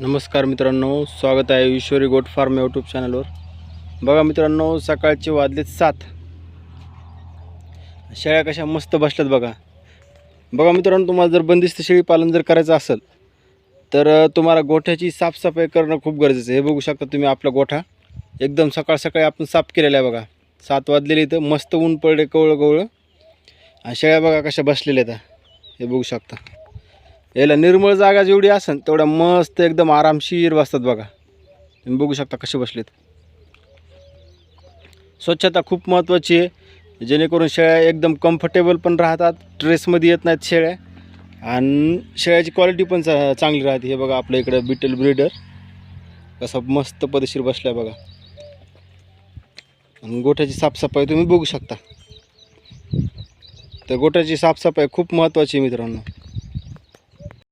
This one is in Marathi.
नमस्कार मित्रांनो स्वागत आहे ईश्वरी गोट फार्म यूट्यूब चॅनलवर बघा मित्रांनो सकाळचे वाजलेत सात. शेळ्या कशा मस्त बसल्यात बघा. बघा मित्रांनो तुम्हाला जर बंदिस्त शेळी पालन जर करायचं असेल तर तुम्हाला गोठ्याची साफसफाई करणं खूप गरजेचं आहे. हे बघू शकता तुम्ही आपला गोठा. एकदम सकाळ सकाळी आपण साफ केलेला आहे बघा. सात वाजलेले इथं मस्त ऊन पडले कवळं कवळं आणि शेळ्या बघा कशा बसलेल्या आहेत. हे बघू शकता. याला निर्मळ जागा जेवढी असेल तेवढ्या मस्त एकदम आरामशीर बसतात बघा. तुम्ही बघू शकता कसे बसलेत. स्वच्छता खूप महत्त्वाची आहे. जेणेकरून शेळ्या एकदम कम्फर्टेबल पण राहतात ट्रेसमध्ये येत नाहीत शेळ्या. आणि शेळ्याची क्वालिटी पण चा चांगली राहते. हे बघा आपल्या इकडं बिटल ब्रीडर कसं मस्त पदशीर बसला बघा. आणि गोठ्याची साफसफाई तुम्ही बघू शकता. तर गोठ्याची साफसफाई खूप महत्त्वाची आहे मित्रांनो.